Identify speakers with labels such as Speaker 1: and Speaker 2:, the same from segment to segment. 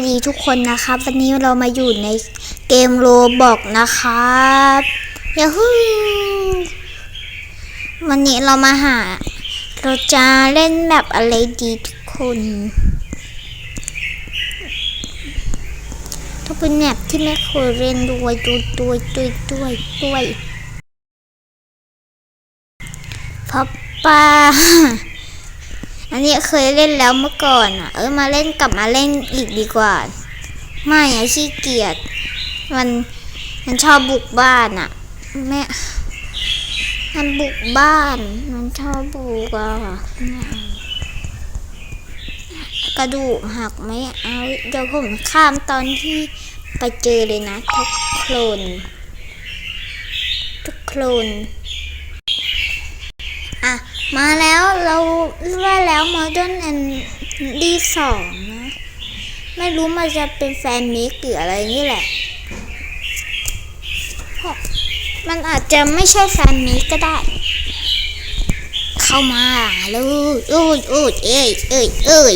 Speaker 1: วัสดีทุกคนนะครับ วันนี้เรามาอยู่ในเกมโรบอกนะครับยาฮูวันนี้เรามาหา เราจะเล่นแบบอะไรดีทุกคนถ้าเป็นแบบที่ไม่เคยเล่นด้วยด้วยด้วยด้วยด้วยด้วยพราะป้า อันนี้เคยเล่นแล้วเมื่อก่อนอะ เออมาเล่นกลับมาเล่นอีกดีกว่า ไม่อะขี้เกียจมันมันชอบบุกบ้านอะแม่มันบุกบ้าน มันชอบบุกอะกระดูกหักไหมเอาเดี๋ยวผมข้ามตอนที่ไปเจอเลยนะ ทุกโคลน ทุกโคลน มาแล้วเราว่าแล้ว Modern and ดีสองนะ ไม่รู้มันจะเป็นแฟนมิกหรืออะไรนี่แหละเพราะมันอาจจะไม่ใช่แฟนมิกก็ได้ เข้ามาเลยอูดอูดเอ้ยเอ้ยเอ้ย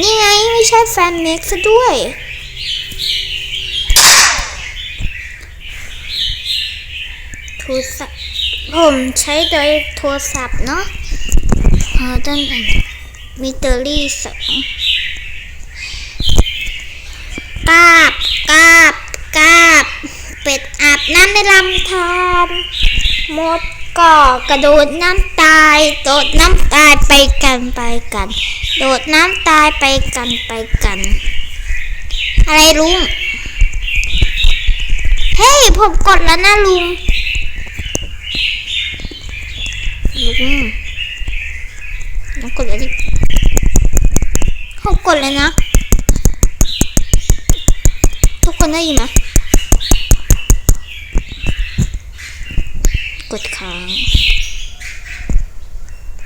Speaker 1: นี่ไงไม่ใช่แฟนมิกซะด้วย โท รศัพท์ผมใช้โดยโทรศัพท์เนาะพอต้นอันมิเตอรี่สองกาบกาบกาบ เป็ดอาบน้ำในลำธารมดก่อกระโดดน้ำตาย โดดน้ำตายไปกันไปกัน โดดน้ำตายไปกันไปกัน อะไรลุง เฮ้ยผมกดแล้วนะลุง ลุงน้องกดเลยดิเขากดเลยนะ ทุกคนได้ยินไหมกดค้าง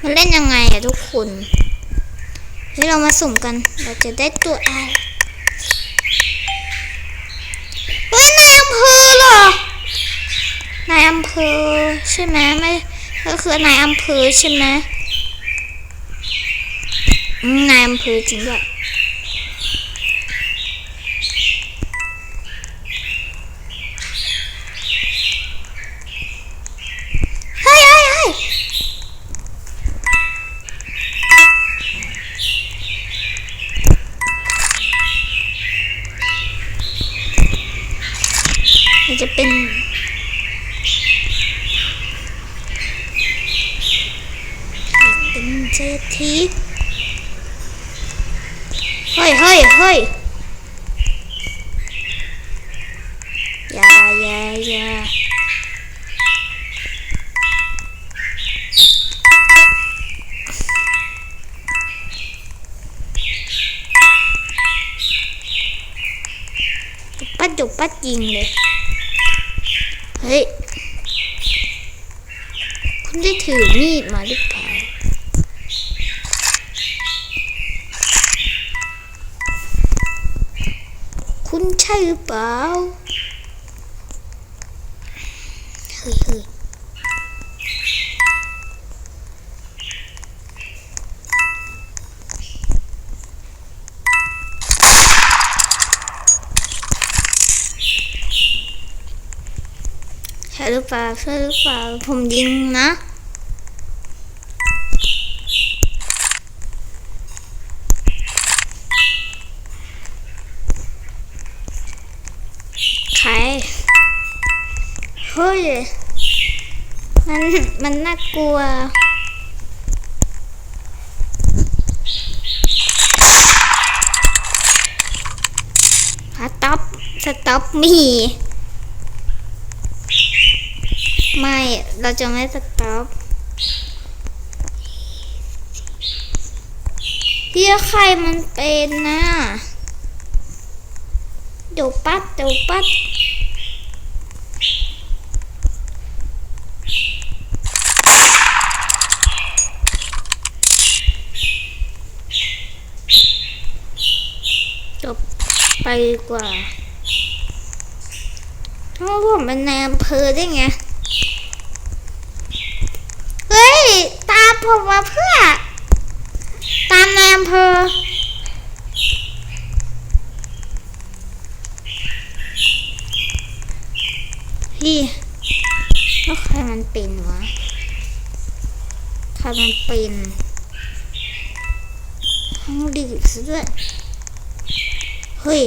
Speaker 1: มันเล่นยังไงอะทุกคนเฮ้ยเรามาสุ่มกัน เราจะได้ตัวอะไรเฮ้ยนายอำเภอเหรอนายอำเภอใช่ไหมไม่ คือนายอำเภอใช่ไหมนายอำเภอจริงด้วยเฮ้ยเฮ้ยเฮ้ยมันจะเป็น เป็น เศรษฐีเฮ้ยเฮ้ยเฮ้ยอย่าอย่าอย่าปัดจุปัดยิงเลย เฮ้ย คุณได้ถือมีดมาหรือเปล่า ช่หรือเปล่าเฮ้ยเฮ้ยใช่หรือเปล่าใช่หรือเปล่าผมยิงนะ ใครเฮ้ย มัน มันน่ากลัว สต็อป สต็อปมี ไม่ เราจะไม่สต็อปเพี่ใครมันเป็นนะเดี๋ยวปัดเดี๋ยวปัด ไปกว่าเพราะผมเป็นนอำเภอได้ไง เฮ้ย ตามผมมาเพื่อ ตามนอำเภอพี่แล้วใครมันเป็นวะ ใครมันเป็นต้องดีซะด้วย เฮ้ย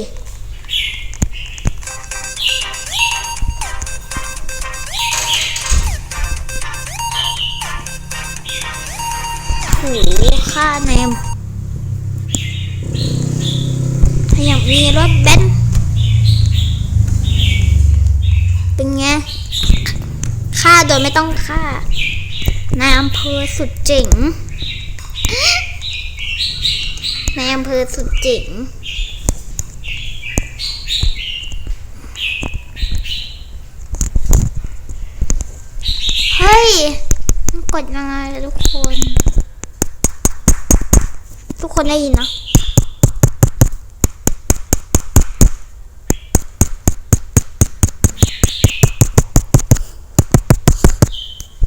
Speaker 1: โหค่าแนมถ้าอยากมีรถเบนซ์เป็นไงค่าโดยไม่ต้องค่านายอำเภอสุดเจ๋งนายอำเภอสุดเจ๋ง ยมันกดยังไงทุกคน ทุกคนได้ยินนะ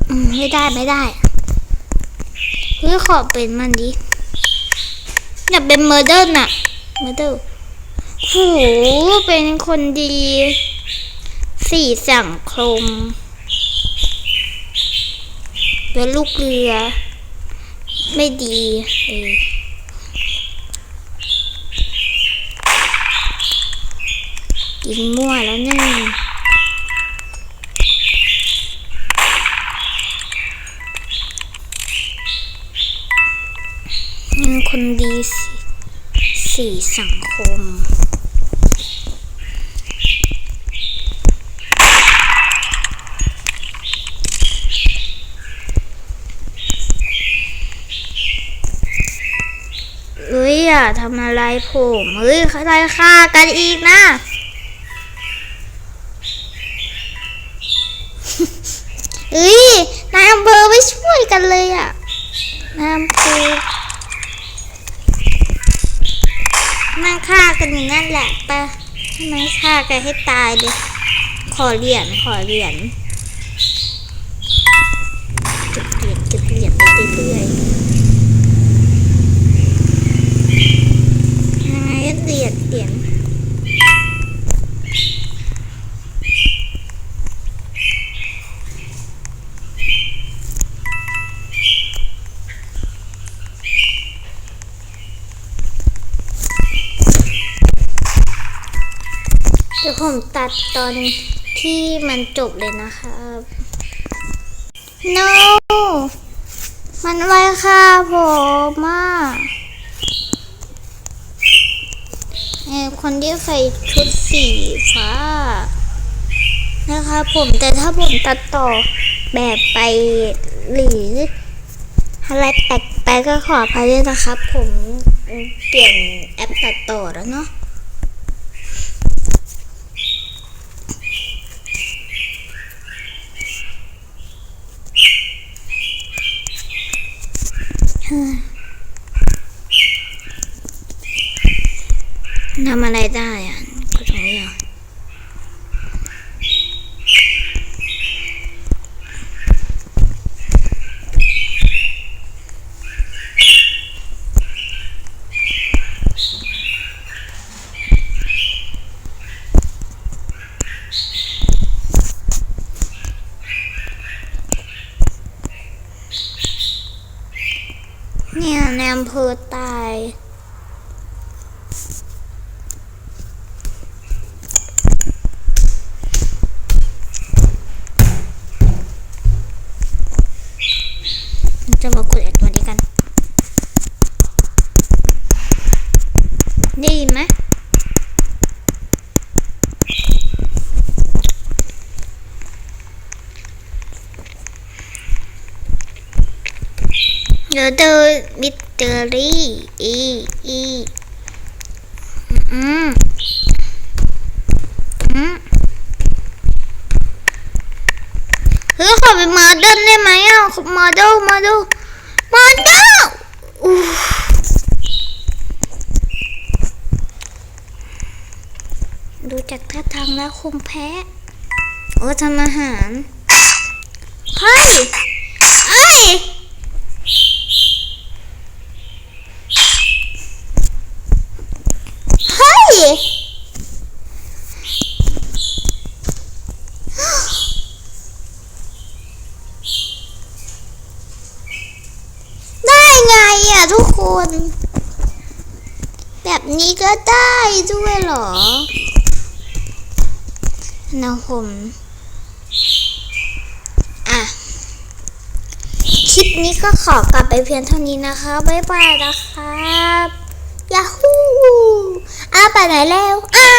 Speaker 1: อืมไม่ได้ไม่ได้เฮ้ยขอเป็นมันดิอยากเป็นเมอร์เดอร์น่ะเมอร์เดอร์โหเป็นคนดี สี่สังคม เป็นลูกเรือ ไม่ดีเออกินมั่วแล้วนี่เป็นคนดีสี่สังคม เอ้ยอย่า ทำอะไรผมเฮ้ยใครฆ่ากันอีกนะเอ้ยนายอำเภอไม่ช่วยกันเลยอะนายอำเภอนั่งฆ่ากันอย่างนั้นแหละปะนั่งฆ่ากันให้ตายเลยขอเหรียญขอเหรียญเก็บเหรียญเก็บเหรียญไปเรื่อยๆ ยังไงก็ เหรียญเหรียญเดี๋ยวผมตัดตอนที่มันจบเลยนะครับ no มันไว้ค่ะผมอะ เอ่อ คนที่ใส่ชุดสีฟ้า นะคะผมแต่ถ้าผมตัดต่อแบบไปหรืออะไรแปลกๆก็ขออภัยด้วยนะครับ ผมเปลี่ยนแอปตัดต่อแล้วเนาะเฮ้ยทำอะไรได้อะก็ตรงนี้อะ เนี่ยในอำเภอตาย จะมากดแอดวันนี้กัน ได้ยินไหม เดี๋ยวเจอมิสเตอรี่อีอีอืมอืมเฮ้ยขอเป็นมาเดินได้ไหมอะมาดูมาดูมาดูอู้ดูจากท่าทางแล้วคงแพ้โอ้ทำอาหารเฮ้ยเอ้ย เฮ้ย ทุกคนแบบนี้ก็ได้ด้วยหรอนะผมอะ คลิปนี้ก็ขอกลับไปเพียงเท่านี้นะคะ บ๊ายบายนะครับยาฮูอ้าไปไหนแล้ว อ้า